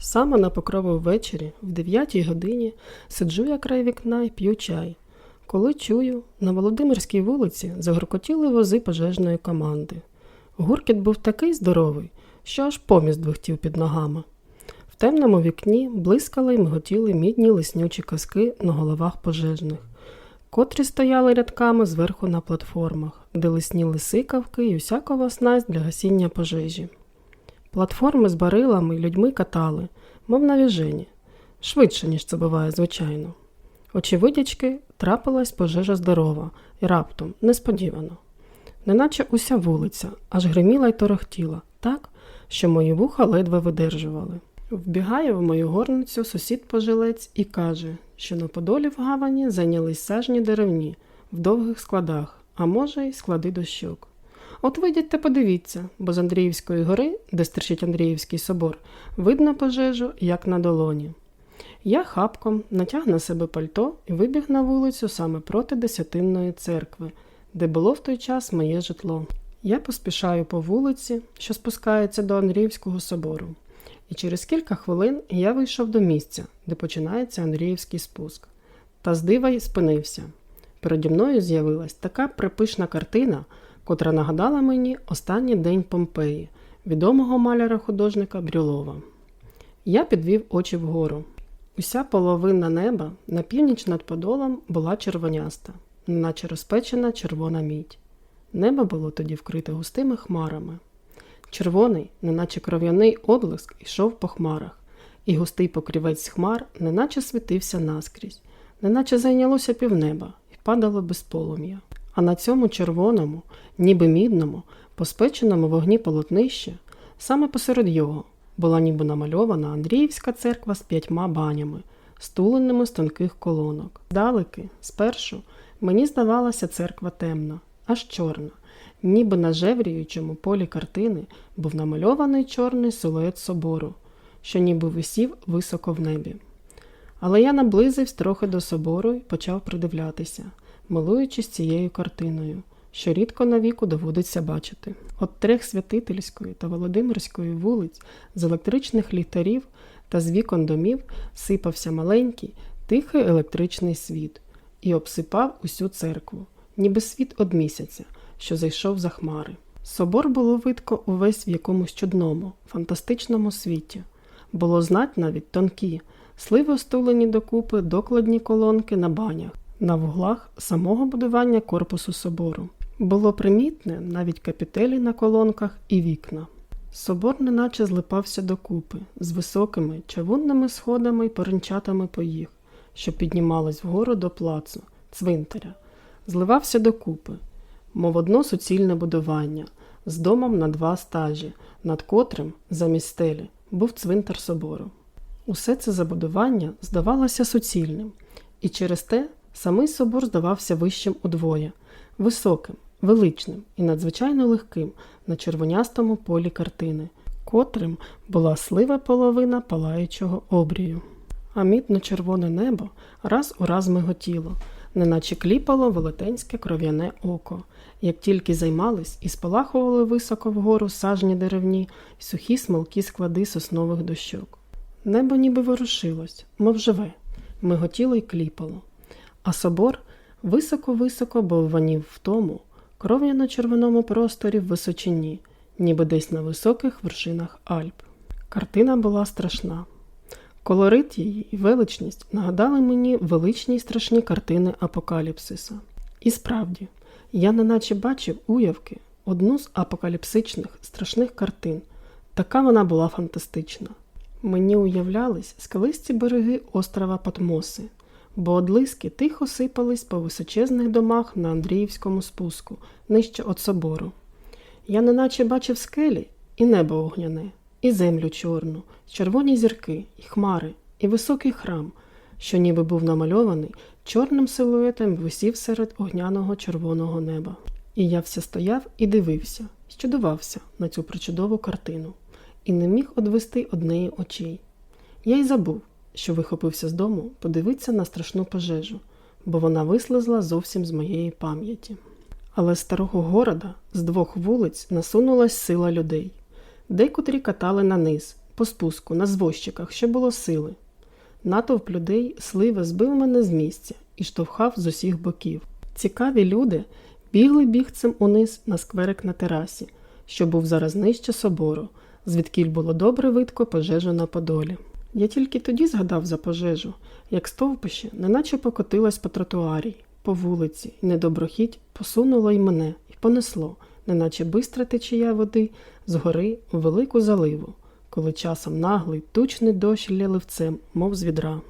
Саме на покрову ввечері, в 9 годині, сиджу я край вікна і п'ю чай. Коли чую, на Володимирській вулиці загоркотіли вози пожежної команди. Гуркіт був такий здоровий, що аж поміст двихтів під ногами. В темному вікні блискали й миготіли мідні лиснючі казки на головах пожежних, котрі стояли рядками зверху на платформах, де лисніли сикавки і усякова снасть для гасіння пожежі. Платформи з барилами й людьми катали, мов на віжені, швидше, ніж це буває, звичайно. Очевидячки, трапилась пожежа здорова і раптом, несподівано. Неначе уся вулиця аж гриміла й торохтіла, так, що мої вуха ледве видержували. Вбігає в мою горницю сусід пожилець і каже, що на Подолі в гавані зайнялись сажні деревні в довгих складах, а може, й склади дощок. От вийдіть та подивіться, бо з Андріївської гори, де стерчить Андріївський собор, видно пожежу, як на долоні. Я хапком натяг на себе пальто і вибіг на вулицю саме проти Десятинної церкви, де було в той час моє житло. Я поспішаю по вулиці, що спускається до Андріївського собору, і через кілька хвилин я вийшов до місця, де починається Андріївський спуск. Та з дива й спинився. Переді мною з'явилась така припишна картина, котра нагадала мені останній день Помпеї, відомого маляра-художника Брюлова. Я підвів очі вгору. Уся половина неба на північ над Подолом була червоняста, наче розпечена червона мідь. Небо було тоді вкрите густими хмарами. Червоний, неначе кров'яний облиск, йшов по хмарах, і густий покрівець хмар неначе світився наскрізь, неначе зайнялося півнеба і падало без полум'я. А на цьому червоному, ніби мідному, поспеченому вогні полотнище, саме посеред його, була ніби намальована Андріївська церква з п'ятьма банями, стуленими з тонких колонок. Далеки, спершу, мені здавалася церква темна, аж чорна, ніби на жевріючому полі картини був намальований чорний силует собору, що ніби висів високо в небі. Але я наблизився трохи до собору і почав придивлятися, милуючись цією картиною, що рідко на віку доводиться бачити. От трех святительської та Володимирської вулиць з електричних ліхтарів та з вікон домів сипався маленький, тихий електричний світ і обсипав усю церкву, ніби світ од місяця, що зайшов за хмари. Собор було видко увесь в якомусь чудному, фантастичному світі. Було знать навіть тонкі, сливи стулені докупи, докладні колонки на банях, на вуглах самого будування корпусу собору. Було примітне навіть капітелі на колонках і вікна. Собор неначе злипався докупи з високими чавунними сходами й поринчатами по їх, що піднімались вгору до плацу, цвинтаря, зливався докупи, мов одно суцільне будування, з домом на два стажі, над котрим, замість стелі, був цвинтар собору. Усе це забудування здавалося суцільним, і через те самий собор здавався вищим удвоє, високим, величним і надзвичайно легким на червонястому полі картини, котрим була слива половина палаючого обрію. А мідно-червоне небо раз у раз миготіло, неначе кліпало велетенське кров'яне око, як тільки займались і спалахували високо вгору сажні деревні й сухі смолкі склади соснових дощок. Небо ніби ворушилось, мов живе, миготіло й кліпало, а собор високо-високо бовванів в тому, кров'яно-червоному просторі в височині, ніби десь на високих вершинах Альп. Картина була страшна. Колорит її і величність нагадали мені величні й страшні картини Апокаліпсиса. І справді, я неначе бачив уявки одну з апокаліпсичних страшних картин. Така вона була фантастична. Мені уявлялись скалисті береги острова Патмоси, бо одлиски тихо сипались по височезних домах на Андріївському спуску, нижче від собору. Я неначе бачив скелі і небо огняне, і землю чорну, червоні зірки, і хмари, і високий храм, що ніби був намальований чорним силуетом висів серед огняного червоного неба. І я все стояв і дивився, щудувався на цю причудову картину, і не міг одвести однеї очей. Я й забув, що вихопився з дому подивитися на страшну пожежу, бо вона вислизла зовсім з моєї пам'яті. Але з старого города з двох вулиць насунулась сила людей. Декотрі катали на низ, по спуску на звозчиках, що було сили. Натовп людей сливе збив мене з місця і штовхав з усіх боків. Цікаві люди бігли бігцем униз на скверик на терасі, що був зараз нижче собору, звідкіль було добре видко пожежу на подолі. Я тільки тоді згадав за пожежу, як стовпище неначе покотилось по тротуарі, по вулиці, і недоброхіть посунуло й мене і понесло, неначе бистра течія води з гори у велику заливу, коли часом наглий тучний дощ ливцем, мов з відра.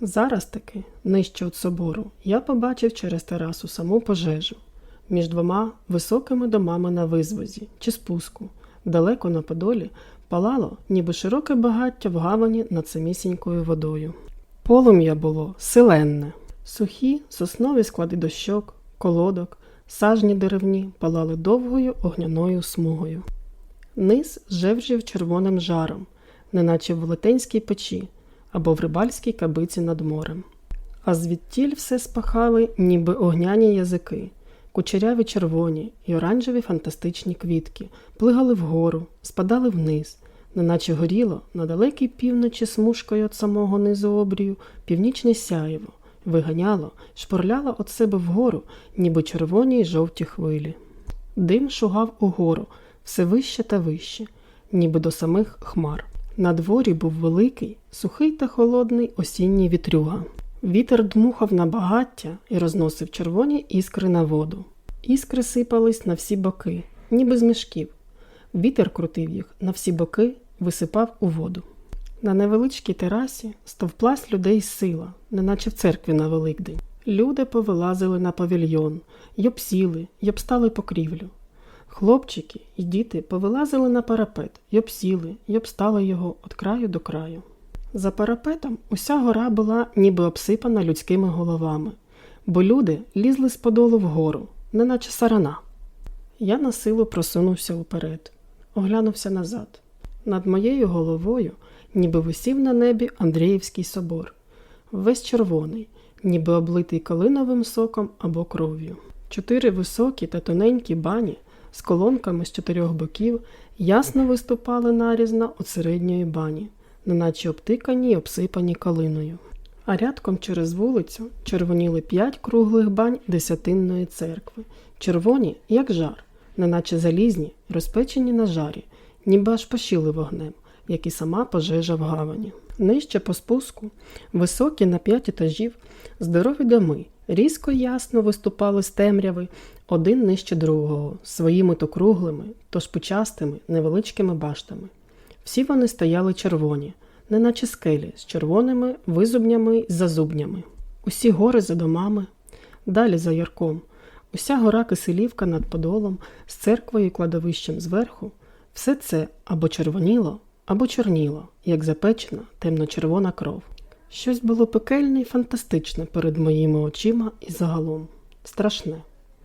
Зараз таки, нижче від собору, я побачив через терасу саму пожежу між двома високими домами на визвозі чи спуску, далеко на подолі, палало, ніби широке багаття в гавані над самісінькою водою. Полум'я було силенне, сухі соснові склади дощок, колодок, сажні деревні палали довгою огняною смугою. Низ жевжів червоним жаром, неначе в велетенській печі або в рибальській кабиці над морем. А звідтіль все спахали, ніби огняні язики, кучеряві червоні й оранжеві фантастичні квітки, плигали вгору, спадали вниз, неначе горіло на далекій півночі смужкою від самого низу обрію північне сяєво, виганяло, шпорляло від себе вгору, ніби червоні й жовті хвилі. Дим шугав угору, все вище та вище, ніби до самих хмар. На дворі був великий, сухий та холодний осінній вітрюга. Вітер дмухав на багаття і розносив червоні іскри на воду. Іскри сипались на всі боки, ніби з мішків. Вітер крутив їх на всі боки, висипав у воду. На невеличкій терасі стовплась людей сила, неначе в церкві на Великдень. Люди повилазили на павільйон, й обсіли, й обстали покрівлю. Хлопчики і діти повилазили на парапет, й обсіли, й обстали його від краю до краю. За парапетом уся гора була ніби обсипана людськими головами, бо люди лізли з подолу вгору, неначе сарана. Я на силу просунувся уперед, оглянувся назад. Над моєю головою ніби висів на небі Андріївський собор, весь червоний, ніби облитий калиновим соком або кров'ю. Чотири високі та тоненькі бані з колонками з чотирьох боків ясно виступали нарізно від середньої бані, неначе обтикані й обсипані калиною. А рядком через вулицю червоніли п'ять круглих бань десятинної церкви, червоні, як жар, неначе залізні, розпечені на жарі, ніби аж пощили вогнем, як і сама пожежа в гавані. Нижче по спуску, високі на п'ять етажів, здорові доми, різко ясно виступали з темряви один нижче другого, своїми то круглими, то шпичастими, невеличкими баштами. Всі вони стояли червоні, неначе скелі, з червоними визубнями й зазубнями. Усі гори за домами, далі за ярком, уся гора Киселівка над Подолом, з церквою і кладовищем зверху, все це або червоніло, або чорніло, як запечена темно-червона кров. Щось було пекельне й фантастичне перед моїми очима і загалом страшне.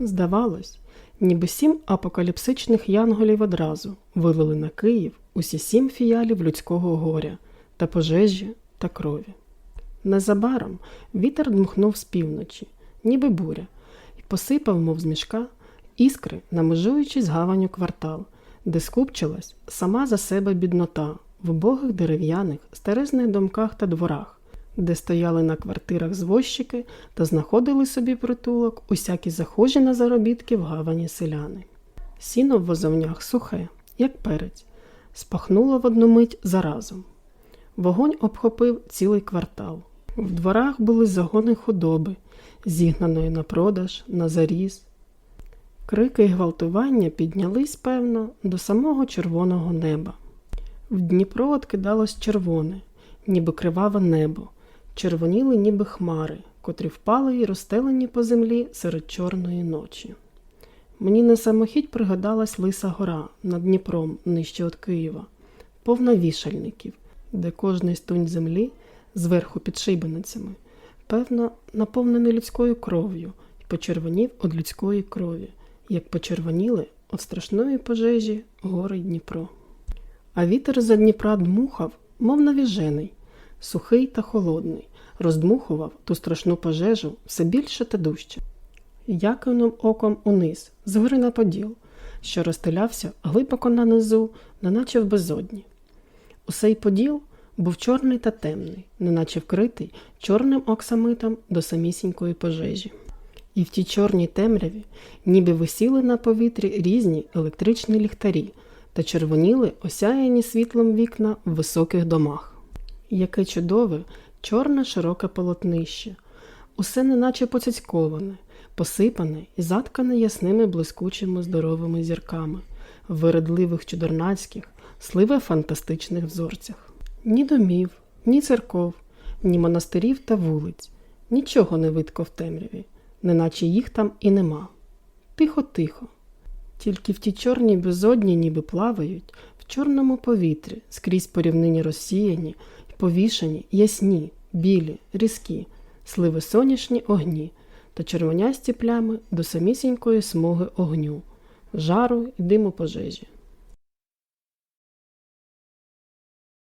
Здавалось, ніби сім апокаліпсичних янголів одразу вилили на Київ усі сім фіялів людського горя та пожежі та крові. Незабаром вітер дмухнув з півночі, ніби буря, і посипав, мов з мішка, іскри, намежуючи з гаваню квартал, де скупчилась сама за себе біднота в убогих дерев'яних, старезних домках та дворах, де стояли на квартирах звозчики та знаходили собі притулок усякі захожі на заробітки в гавані селяни. Сіно в возовнях сухе, як перець, спахнуло в одну мить заразом. Вогонь обхопив цілий квартал. В дворах були загони худоби, зігнаної на продаж, на заріз. Крики й гвалтування піднялись, певно, до самого червоного неба. В Дніпро откидалось червоне, ніби криваве небо, червоніли, ніби хмари, котрі впали й розстелені по землі серед чорної ночі. Мені на самохідь пригадалась Лиса гора над Дніпром нижче від Києва, повна вішальників, де кожний стунь землі зверху під шибеницями, певно, наповнений людською кров'ю і почервонів від людської крові, як почервоніли від страшної пожежі гори Дніпро. А вітер за Дніпра дмухав, мов навіжений, сухий та холодний, роздмухував ту страшну пожежу все більше та дужче. Я кинув оком униз, з гори на поділ, що розстелявся глибоко на низу, неначе в безодні. Усей поділ був чорний та темний, неначе вкритий чорним оксамитом до самісінької пожежі. І в тій чорній темряві ніби висіли на повітрі різні електричні ліхтарі та червоніли осяяні світлом вікна в високих домах. Яке чудове, чорне широке полотнище, усе неначе поцяцьковане, посипане і заткане ясними блискучими здоровими зірками, в вередливих чудернацьких, сливе фантастичних взорцях. Ні домів, ні церков, ні монастирів та вулиць, нічого не видко в темряві, неначе їх там і нема. Тихо-тихо. Тільки в ті чорні безодні ніби плавають, в чорному повітрі, скрізь порівнині розсіяні, повішані, ясні, білі, різкі, сливи соняшні огні та червонясті плями до самісінької смуги огню, жару і диму пожежі.